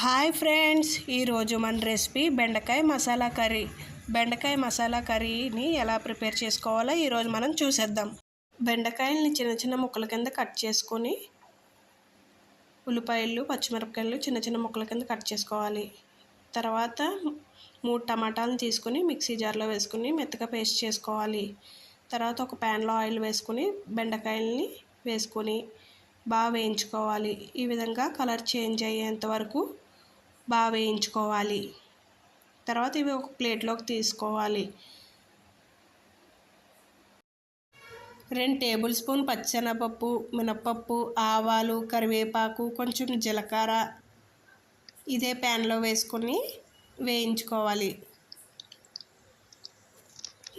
Hi friends ఈరోజు మన recipe బెండకాయ మసాలా కర్రీ. బెండకాయ మసాలా కర్రీని ఎలా ప్రిపేర్ చేసుకోవాలో ఈరోజు మనం చూసేద్దాం. బెండకాయల్ని చిన్న చిన్న ముక్కల కింద కట్ చేసుకొని ఉల్లిపాయలు పచ్చిమిరపకాయలు చిన్న చిన్న ముక్కల కింద కట్ చేసుకోవాలి. తర్వాత మూడు టమాటాలను తీసుకొని మిక్సీ జార్లో వేసుకుని మెత్తగా పేస్ట్ చేసుకోవాలి. తర్వాత ఒక ప్యాన్లో ఆయిల్ వేసుకుని బెండకాయల్ని వేసుకొని బాగా వేయించుకోవాలి. ఈ విధంగా కలర్ చేంజ్ అయ్యేంత వరకు బాగా వేయించుకోవాలి. తర్వాత ఇవి ఒక ప్లేట్లోకి తీసుకోవాలి. రెండు టేబుల్ స్పూన్ పచ్చెనపప్పు మినప్పప్పు ఆవాలు కరివేపాకు కొంచెం జీలకర్ర ఇదే ప్యాన్లో వేసుకొని వేయించుకోవాలి.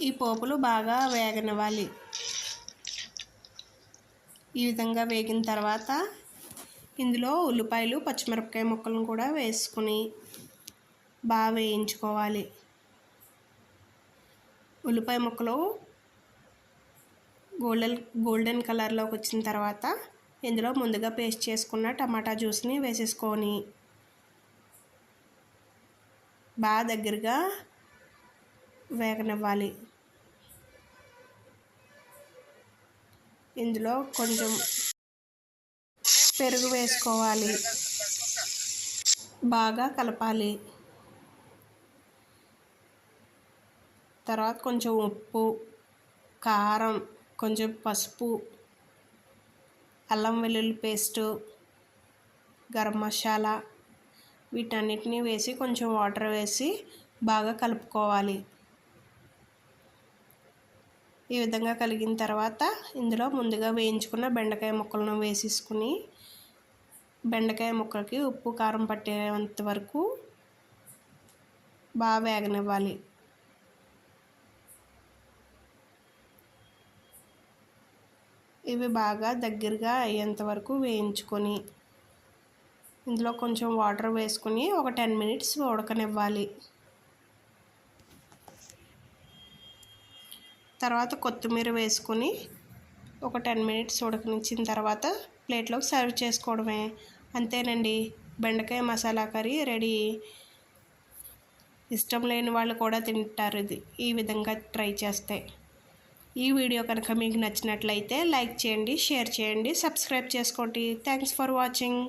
ఈ పోపులు బాగా వేగనివ్వాలి. ఈ విధంగా వేగిన తర్వాత ఇందులో ఉల్లిపాయలు పచ్చిమిరపకాయ ముక్కలను కూడా వేసుకుని బాగా వేయించుకోవాలి. ఉల్లిపాయ ముక్కలు గోల్డెన్ గోల్డెన్ కలర్లోకి వచ్చిన తర్వాత ఇందులో ముందుగా పేస్ట్ చేసుకున్న టమాటా జ్యూస్ని వేసేసుకొని బాగా దగ్గరగా వేగనివ్వాలి. ఇందులో కొంచెం పెరుగు వేసుకోవాలి. బాగా కలపాలి. తర్వాత కొంచెం ఉప్పు కారం కొంచెం పసుపు అల్లం వెల్లుల్లి పేస్టు గరం మసాలా వీటన్నిటిని వేసి కొంచెం వాటర్ వేసి బాగా కలుపుకోవాలి. ఈ విధంగా కలిగిన తర్వాత ఇందులో ముందుగా వేయించుకున్న బెండకాయ ముక్కలను వేసేసుకుని బెండకాయ ముక్కలకి ఉప్పు కారం పట్టేంత వరకు బాగా వేగనివ్వాలి. ఇవి బాగా దగ్గరగా అయ్యేంత వరకు వేయించుకొని ఇందులో కొంచెం వాటర్ వేసుకొని ఒక టెన్ మినిట్స్ ఉడకనివ్వాలి. తర్వాత కొత్తిమీర వేసుకొని ఒక టెన్ మినిట్స్ ఉడకనిచ్చిన తర్వాత ప్లేట్లోకి సర్వ్ చేసుకోవడమే. అంతేనండి. బెండకాయ మసాలా కర్రీ రెడీ. ఇష్టం లేని వాళ్ళు కూడా తింటారు ఇది. ఈ విధంగా ట్రై చేస్తే. ఈ వీడియో కనుక మీకు నచ్చినట్లయితే లైక్ చేయండి షేర్ చేయండి సబ్స్క్రైబ్ చేసుకోండి. Thanks for watching.